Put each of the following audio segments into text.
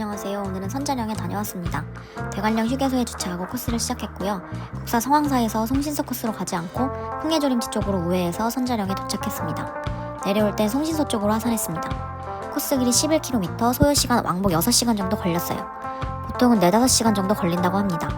안녕하세요. 오늘은 선자령에 다녀왔습니다. 대관령 휴게소에 주차하고 코스를 시작했고요. 국사 성황사에서 송신서 코스로 가지 않고 흥해조림지 쪽으로 우회해서 선자령에 도착했습니다. 내려올 땐 송신서 쪽으로 하산했습니다. 코스 길이 11km, 소요 시간 왕복 6시간 정도 걸렸어요. 보통은 4, 5시간 정도 걸린다고 합니다.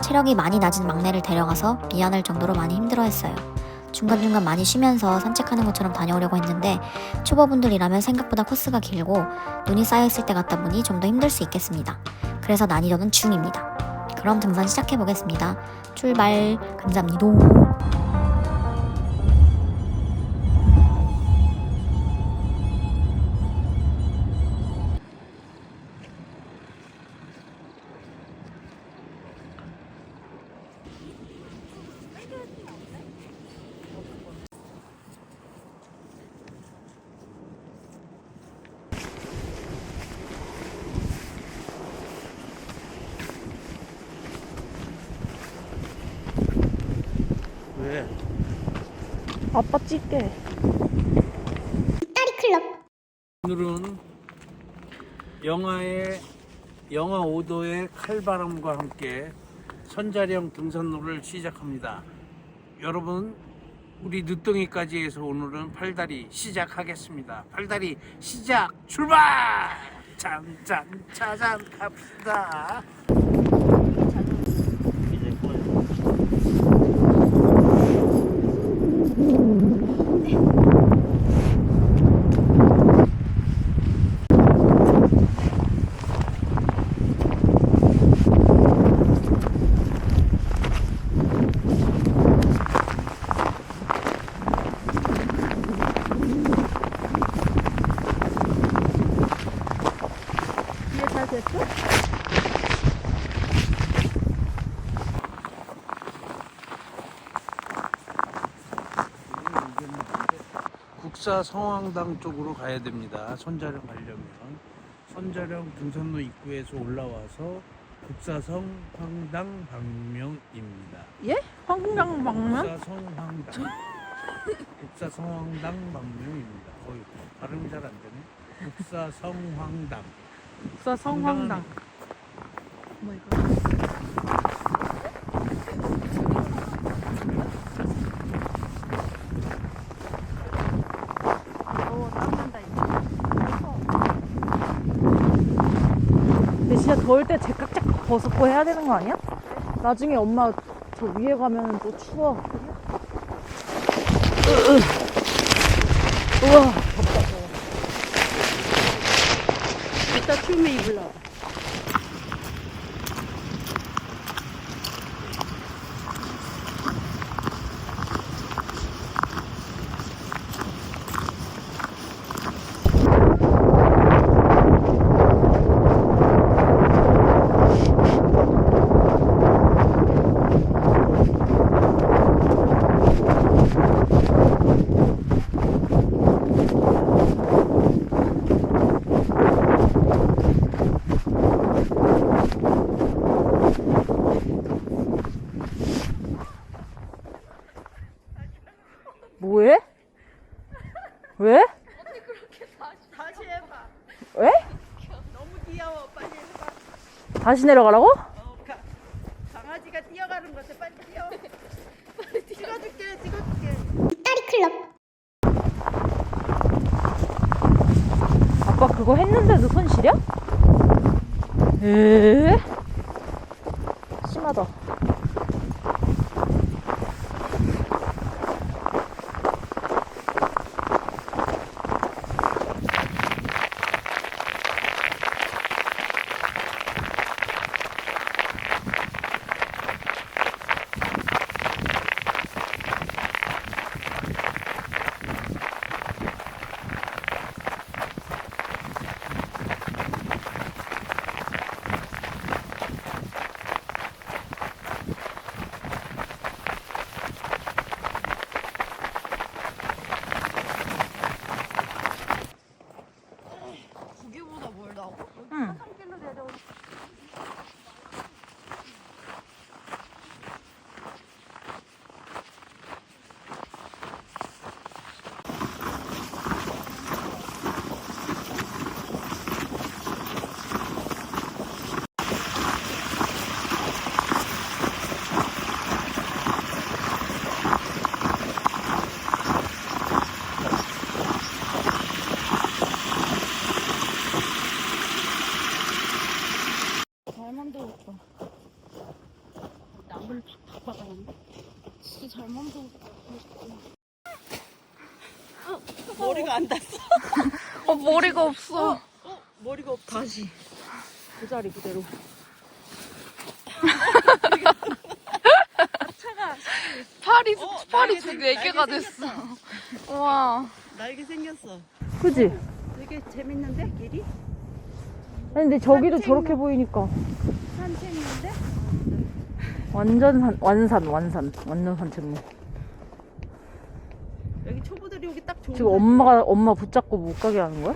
체력이 많이 낮은 막내를 데려가서 미안할 정도로 많이 힘들어했어요. 중간중간 많이 쉬면서 산책하는 것처럼 다녀오려고 했는데 초보분들이라면 생각보다 코스가 길고 눈이 쌓여있을 때 같다 보니 좀 더 힘들 수 있겠습니다. 그래서 난이도는 중입니다. 그럼 등산 시작해 보겠습니다. 출발 감사합니다. 왜? 아빠 찍게. 오늘은 영하의 영하 5도의 칼바람과 함께 선자령 등산로를 시작합니다. 여러분, 우리 늦둥이까지 해서 오늘은 팔다리 시작하겠습니다. 팔다리 시작 출발! 짠짠 짜잔 갑시다. 국사 성황당 쪽으로 가야 됩니다. 선자령 가려면 선자령 등산로 입구에서 올라와서 국사성 황당 방명입니다. 예? 황당 방면? 국사성 황당 국사성 황당 방명입니다. 거의 발음이 잘 안 되네. 국사성 황당 국사 성 황당. 뭐 이거? 어, 땀난다 이거. 근데 진짜 더울 때 제깍제깍 벗고 해야 되는 거 아니야? 나중에 엄마 저 위에 가면 또 추워. 으, 으. 우와, 덥다, 더워. 이따 추우면 입을라. 뭐해? 왜? 다시 해봐. 왜? 너무 귀여워. 빨리 해봐. 다시 내려가라고? 만들었다. 나무를 팍팍 박아놨네. 진짜 잘 만들었다. 머리가 안 닿았어. 어, 머리가 없어. 어, 머리가 없다. 다시. 그 자리 그대로. 팔이, 어, 팔이 날개 두 생- 네 날개 개가 됐어. 생겼다. 와. 날개 생겼어. 그지? 되게 재밌는데 길이? 근데 저기도 산책 저렇게 보이니까. 산책인데? 완전 산, 완산, 완산. 완전 산책로. 여기 초보들이 오기 딱 좋은. 지금. 엄마가, 엄마 붙잡고 못 가게 하는 거야?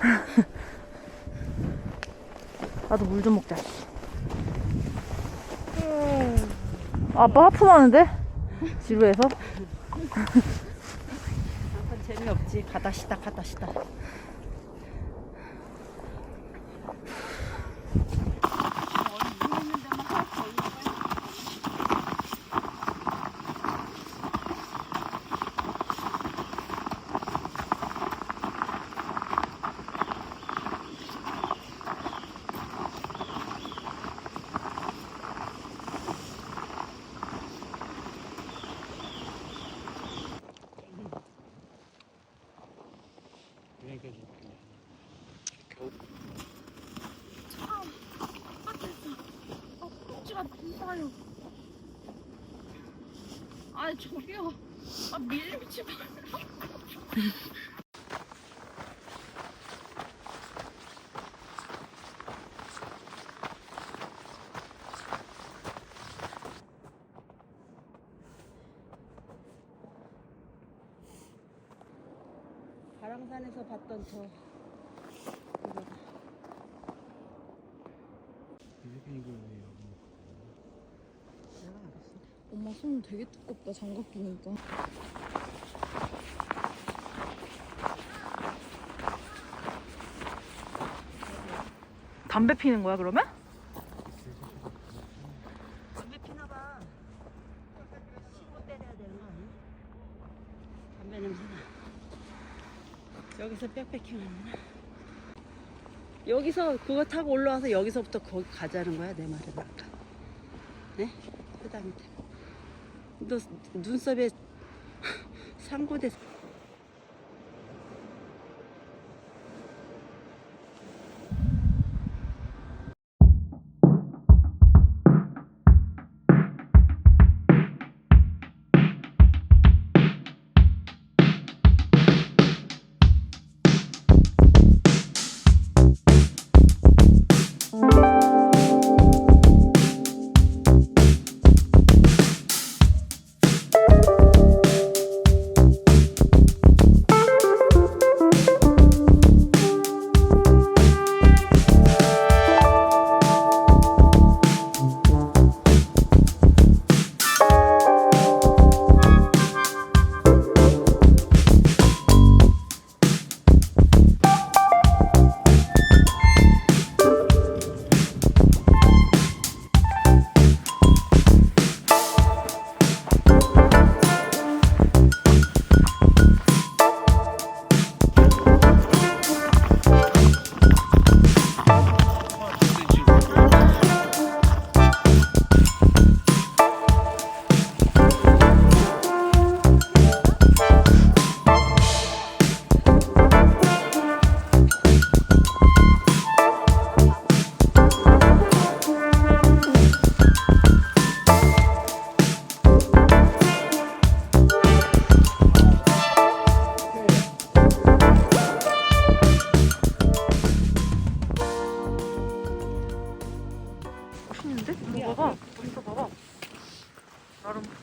나도 물 좀 먹자. 씨. 아빠 하품 하는데? 지루해서? 아빠 재미없지. 가다 시다 가다 시다. 그러니까 좀 겨우 꼭지가 무서워요. 아 저기요. 아 밀리지 마. 바랑산에서 봤던 저. 이거다. 이렇게 이거 왜 여기 내가 알았어. 엄마 손 되게 두껍다 장갑 끼니까. 담배 피는 거야 그러면? 담배 피나 봐. 씹고 때려야 되는 거 아니야? 담배 냄새나. 여기서 빽빽히 나나. 여기서 그거 타고 올라와서 여기서부터 거기 가자는 거야 내 말은 아까. 네? 그 다음에 너 눈썹에 상고대.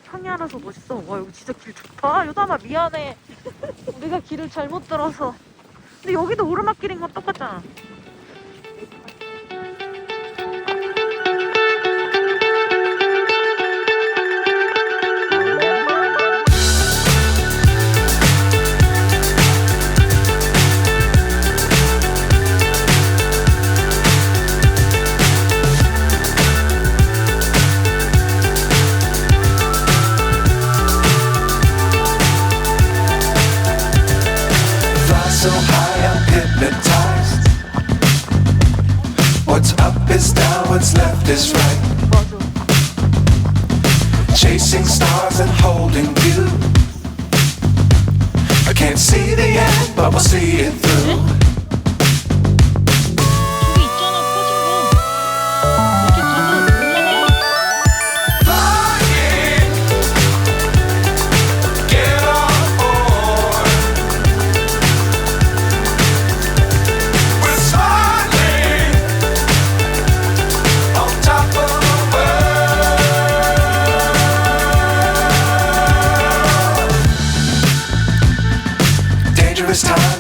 나름 평야라서 멋있어. 와 여기 진짜 길 좋다. 요담아 미안해. 우리가 길을 잘못 들어서. 근데 여기도 오르막길인 건 똑같잖아. Stars and holding you. I can't see the end, but we'll see it through.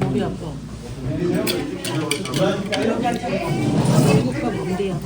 머리 아파. 여기 앉아. 뭔데요?